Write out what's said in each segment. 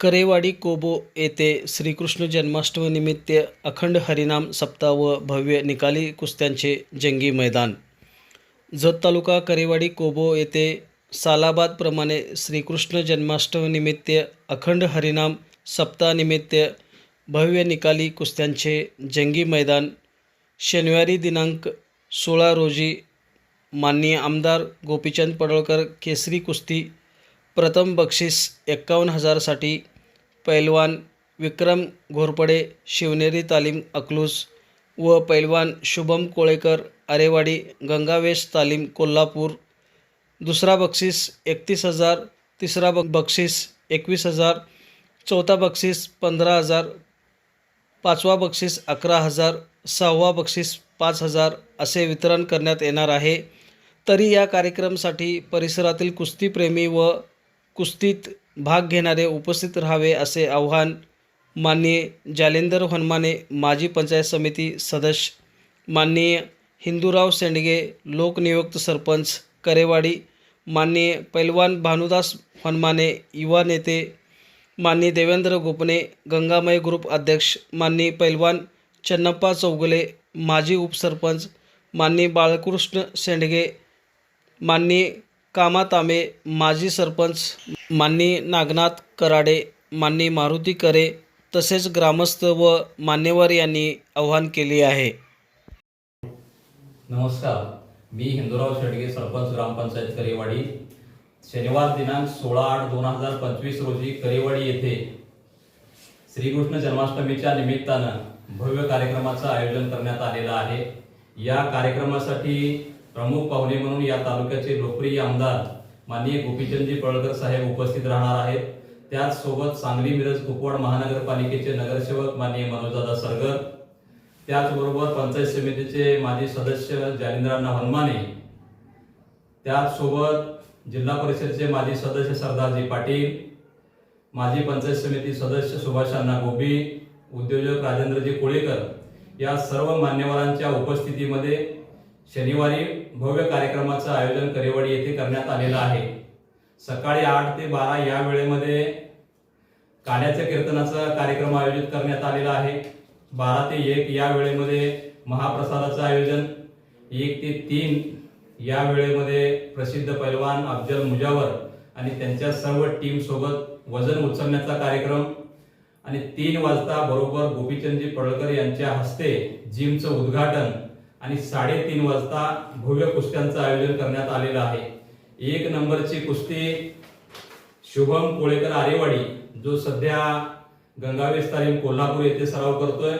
करेवाडी कोबो येथे श्रीकृष्ण जन्माष्टमीनिमित्त अखंड हरिनाम सप्ताह व भव्य निकाली कुस्त्यांचे जंगी मैदान. जत तालुका करेवाडी कोबो येथे सालाबादप्रमाणे श्रीकृष्ण जन्माष्टमीनिमित्त अखंड हरिनाम सप्ताहानिमित्त भव्य निकाली कुस्त्यांचे जंगी मैदान. शनिवारी दिनांक सोळा रोजी माननीय आमदार गोपीचंद पडळकर केसरी कुस्ती. प्रथम बक्षीस एक्कावन्न हजारसाठी पैलवान विक्रम घोरपडे शिवनेरी तालीम अकलूज व पैलवान शुभम कोळेकर आरेवाडी गंगावेश तालीम कोल्हापूर. दुसरा बक्षीस एकतीस हजार तिसरा ब बक्षीस एकवीस हजार चौथा बक्षीस पंधरा हजार पाचवा बक्षीस अकरा हजार सहावा बक्षीस पाच हजार असे वितरण करण्यात येणार आहे. तरी या कार्यक्रमासाठी परिसरातील कुस्तीप्रेमी व कुस्तीत भाग घेणारे उपस्थित राहावे असे आव्हान माननीय जालेंदर हनुमाने माजी पंचायत समिती सदस्य माननीय हिंदूराव सेंडगे लोकनियुक्त सरपंच करेवाडी माननीय पैलवान भानुदास हनुमाने युवा नेते माननीय देवेंद्र गोपने गंगामय ग्रुप अध्यक्ष माननीय पैलवान चन्नप्पा चौगुले माजी उपसरपंच माननीय बाळकृष्ण सेंडगे माननीय कामातामे माजी सरपंच माननीय नागनाथ कराडे माननीय मारुती करे तसेच ग्रामस्थ व मान्यवर यांनी आवाहन केले आहे. नमस्कार. मी हिंदूराव शेडगे सरपंच ग्रामपंचायत करेवाडी. शनिवार दिनांक सोळा आठ दोन हजार पंचवीस रोजी करेवाडी येथे श्रीकृष्ण जन्माष्टमीच्या निमित्तानं भव्य कार्यक्रमाचं आयोजन करण्यात आलेलं आहे. या कार्यक्रमासाठी प्रमुख पाहुणे म्हणून या तालुक्याचे लोकप्रिय आमदार माननीय गोपीचंदजी पळकर साहेब उपस्थित राहणार आहेत. त्याचसोबत सांगली मिरज कुपवाड महानगरपालिकेचे नगरसेवक माननीय मनोजदादा सरगर. त्याचबरोबर पंचायत समितीचे माजी सदस्य जालिंद्रांना हनुमाने. त्याचसोबत जिल्हा परिषदेचे माजी सदस्य सरदारजी पाटील. माजी पंचायत समिती सदस्य सुभाषांना गोबी उद्योजक राजेंद्रजी कोळेकर. या सर्व मान्यवरांच्या उपस्थितीमध्ये शनिवारी भव्य कार्यक्रमाचं आयोजन करेवाडी येथे करण्यात आलेलं आहे. सकाळी आठ ते बारा या वेळेमध्ये काण्याच्या कीर्तनाचा कार्यक्रम आयोजित करण्यात आलेला आहे. बारा ते एक या वेळेमध्ये महाप्रसादाचं आयोजन एक ते तीन या वेळेमध्ये प्रसिद्ध पैलवान अफजल मुजावर आणि त्यांच्या सर्व टीम सोबत वजन उचलण्याचा कार्यक्रम आणि तीन वाजता बरोबर गोपीचंदजी पडळकर यांच्या हस्ते जिमचं उद्घाटन आणि साडेतीन वाजता भव्य कुस्त्यांचं आयोजन करण्यात आलेलं आहे. एक नंबरची कुस्ती शुभम कोळेकर आरेवाडी जो सध्या गंगावेस तालीम कोल्हापूर येथे सराव करतोय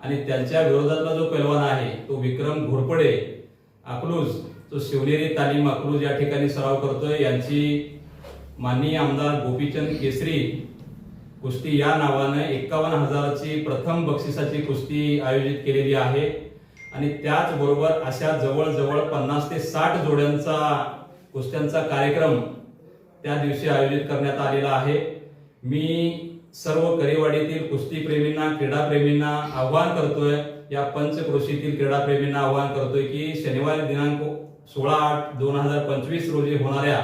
आणि त्यांच्या विरोधातला जो पैलवान आहे तो विक्रम घोरपडे अकलूज तो शिवनेरी तालीम अकलूज या ठिकाणी सराव करतोय. यांची माननीय आमदार गोपीचंद केसरी कुस्ती या नावानं एकावन्न हजाराची प्रथम बक्षिसाची कुस्ती आयोजित केलेली आहे. आणि त्याचबरोबर अशा जवळजवळ पन्नास ते साठ जोड्यांचा कुस्त्यांचा कार्यक्रम त्या दिवशी आयोजित करण्यात आलेला आहे. मी सर्व करेवाडीतील कुस्तीप्रेमींना क्रीडाप्रेमींना आव्हान करतोय. या पंचक्रोशीतील क्रीडाप्रेमींना आव्हान करतोय की शनिवारी दिनांक सोळा आठ दोन हजार पंचवीस रोजी होणाऱ्या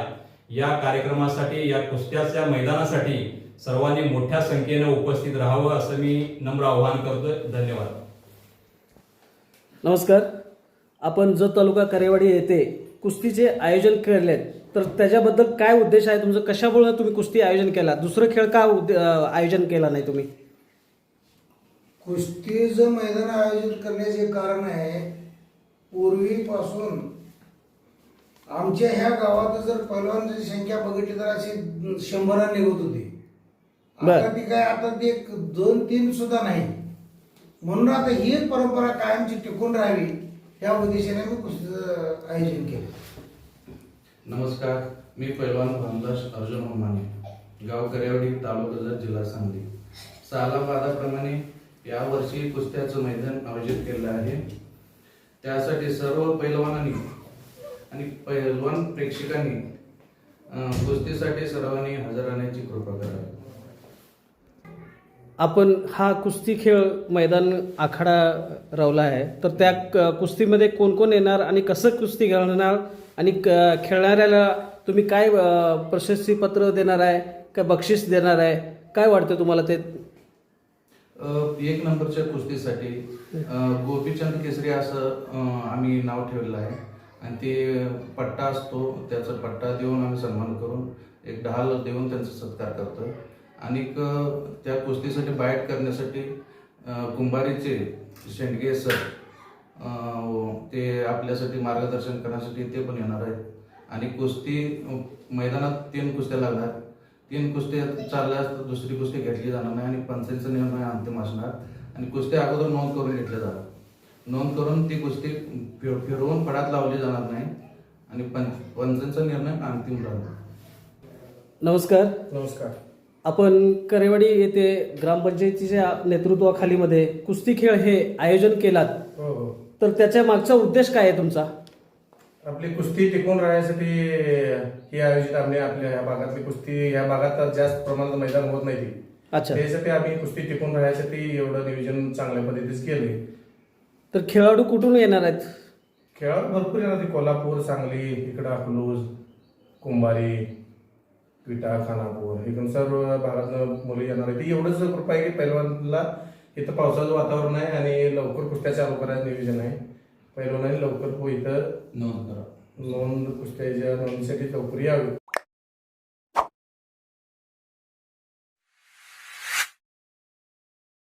या कार्यक्रमासाठी या कुस्त्याच्या मैदानासाठी सर्वांनी मोठ्या संख्येनं उपस्थित राहावं असं मी नम्र आव्हान करतोय. धन्यवाद. नमस्कार. आपण जत तालुका करेवाडी येथे कुस्तीचे आयोजन केले तर त्याच्याबद्दल काय उद्देश आहे? तुमचं कशामुळे तुम्ही कुस्ती आयोजन केला? दुसरं खेळ का उद्दे- अं, आयोजन केला नाही तुम्ही? कुस्तीचं मैदान आयोजित करण्याचे कारण आहे पूर्वीपासून आमच्या ह्या गावात जर पैलवानांची संख्या बघितली तर अशी शंभरा निघत होती. बर. आता ती काय आता ती एक दोन तीन सुद्धा नाही. म्हणून आता ही एक परंपरा कायमची टिकून राहावी या उद्देशाने मी कुस्तीचं आयोजन केलं. नमस्कार मी पैलवान भामदास अर्जुन होमाने गाव करेवाडी तालुका जिल्हा सांगली. सालाबादाप्रमाणे यावर्षी कुस्त्याचं मैदान आयोजित केलं आहे. त्यासाठी सर्व पैलवानांनी आणि पैलवान प्रेक्षकांनी कुस्तीसाठी सर्वांनी हजर राहण्याची कृपा करावी. आपण हा कुस्ती खेळ मैदान आखाडा रवला आहे. तर त्या क- कुस्तीमध्ये कोण कोण येणार आणि कसं कुस्ती खेळणार आणि क- खेळणाऱ्याला तुम्ही काय प्रशस्तीपत्र देणार आहे काय बक्षीस देणार आहे? काय वाटतं तुम्हाला ते? एक नंबरच्या कुस्तीसाठी गोपीचंद केसरी असं आम्ही नाव ठेवलेलं आहे. आणि ते पट्टा असतो त्याचा पट्टा देऊन आम्ही सन्मान करून एक ढाल देऊन त्यांचा सत्कार करतो आणि त्या कुस्तीसाठी बाईट करण्यासाठी कुंभारीचे शेंडगे सर ते आपल्यासाठी मार्गदर्शन करण्यासाठी ते पण येणार आहेत. आणि कुस्ती मैदानात तीन कुस्त्या लागणार. तीन कुस्त्या चालल्यास तर दुसरी कुस्ती घेतली जाणार नाही आणि पंचांचा निर्णय अंतिम असणार. आणि कुस्त्या अगोदर नोंद करून घेतल्या जाणार. नोंद करून ती कुस्ती फिर- फिरवून फडात लावली जाणार नाही आणि पंच पंचांचा निर्णय अंतिम राहणार. नमस्कार. नमस्कार. आपण करेवाडी येथे ग्रामपंचायतीच्या नेतृत्वाखालीमध्ये कुस्ती खेळ हे आयोजन केलात. हो हो. तर त्याच्या मागचा उद्देश काय आहे तुमचा? आपली कुस्ती टिकून राहण्यासाठी ही आयोजित आम्ही आपल्या ह्या भागातली कुस्ती या भागात जास्त प्रमाणात मैदान होत नाही ती. अच्छा. त्यासाठी आम्ही कुस्ती टिकून राहण्यासाठी एवढं नियोजन चांगल्या पद्धतीच केले तर खेळाडू कुठून येणार आहेत? खेळाडू भरपूर येणार ते कोल्हापूर सांगली इकडं अकलूज कुंभारी विटा खानापूर इकडून सर्व भागातनं मुलं येणार आहेत. एवढंच कृपा आहे की पहिलवानला इथं पावसाचं वातावरण आहे आणि लवकर कुस्त्या चालू करायचं नियोजन आहे. पहिलवानाने लवकर हो इथं नोंद करा. नोंद कुस्त्याच्या नोंदीसाठी लवकर यावी.